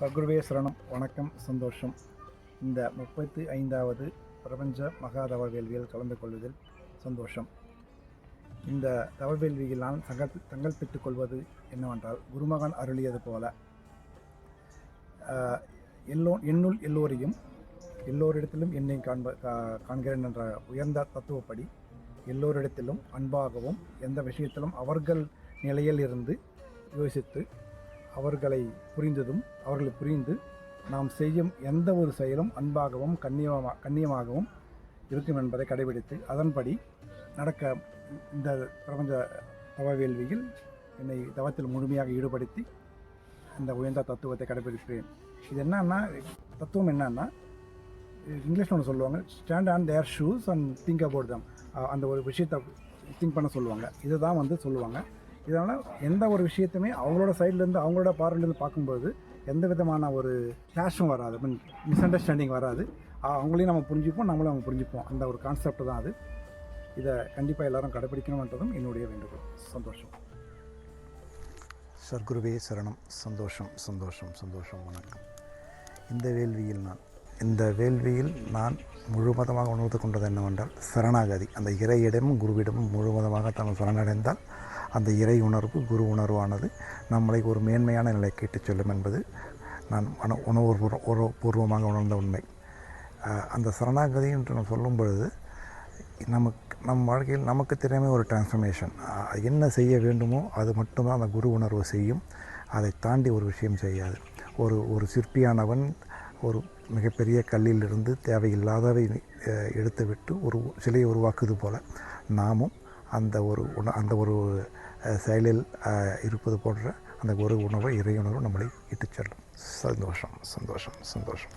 சகுருவே சரணம். வணக்கம். சந்தோஷம். இந்த முப்பத்தி ஐந்தாவது பிரபஞ்ச மகா தவவேள்வியில் கலந்து கொள்வதில் சந்தோஷம். இந்த தவ வேள்வியில் நான் சங்கல் சங்கல்பித்துக் கொள்வது என்னவென்றால் குருமகன் அருளியது போல. எல்லோ என்னுள் எல்லோரையும் எல்லோரிடத்திலும் என்னை காண்ப காண்கிறேன் என்ற உயர்ந்த தத்துவப்படி எல்லோரிடத்திலும் அன்பாகவும் எந்த விஷயத்திலும் அவர்கள் நிலையில் இருந்து யோசித்து அவர்களை புரிந்ததும் அவர்களை புரிந்து நாம் செய்யும் எந்த ஒரு செயலும் அன்பாகவும் கண்ணியமாக கண்ணியமாகவும் இருக்கும் என்பதை கடைபிடித்து அதன்படி நடக்க இந்த பிரபஞ்ச தவ வேள்வியில் என்னை தவத்தில் முழுமையாக ஈடுபடுத்தி இந்த உயர்ந்த தத்துவத்தை கடைபிடிக்கிறேன். இது என்னன்னா தத்துவம் என்னன்னா இங்கிலீஷில் ஒன்று சொல்லுவாங்க stand on their shoes and think about them அந்த ஒரு விஷயத்தை திங்க் பண்ண சொல்லுவாங்க. இதுதான் வந்து சொல்லுவாங்க. இதனால் எந்த ஒரு விஷயத்தையுமே அவங்களோட சைட்லேருந்து அவங்களோட பார்வையிலேருந்து பார்க்கும்போது எந்த விதமான ஒரு கிளாஷும் வராது. மீன் மிஸ் அண்டர்ஸ்டாண்டிங் வராது. அவங்களையும் நம்ம புரிஞ்சுப்போம் நம்மளும் அவங்க புரிஞ்சுப்போம். அந்த ஒரு கான்செப்ட் தான் அது. இதை கண்டிப்பாக எல்லாரும் கடைபிடிக்கணுன்றதும் என்னுடைய வேண்டுகோள். சந்தோஷம். சர்க்குருவே சரணம். சந்தோஷம் சந்தோஷம் சந்தோஷம். வணக்கம். இந்த வேள்வியில் நான் இந்த வேள்வியில் நான் முழுவதமாக உணர்ந்து கொண்டது என்னவென்றால் சரணாகதி. அந்த இறையிடமும் குருவிடமும் முழுவதமாக தான் சரணடைந்தால் அந்த இறை உணர்வு குரு உணர்வானது நம்மளை ஒரு மேன்மையான நிலைக்கு கேட்டுச் செல்லும் என்பது நான் மன உணர்வு பூர்வமாக உணர்ந்த உண்மை. அந்த சரணாகதி என்று நான் சொல்லும் பொழுது நமக்கு நம் வாழ்க்கையில் நமக்கு தெரியாமல் ஒரு டிரான்ஸ்ஃபர்மேஷன் என்ன செய்ய வேண்டுமோ அது மட்டும்தான் அந்த குரு உணர்வு செய்யும். அதை தாண்டி ஒரு விஷயம் செய்யாது. ஒரு ஒரு சிற்பியானவன் ஒரு மிகப்பெரிய கல்லிலிருந்து தேவையில்லாதவை எடுத்துவிட்டு ஒரு சிலையை உருவாக்குது போல நாமும் அந்த ஒரு உண அந்த ஒரு செயலில் இருப்பது போன்ற அந்த ஒரு உணர்வை இறை உணர்வு நம்மளை இட்டுச் செல்லும். சந்தோஷம் சந்தோஷம் சந்தோஷம்.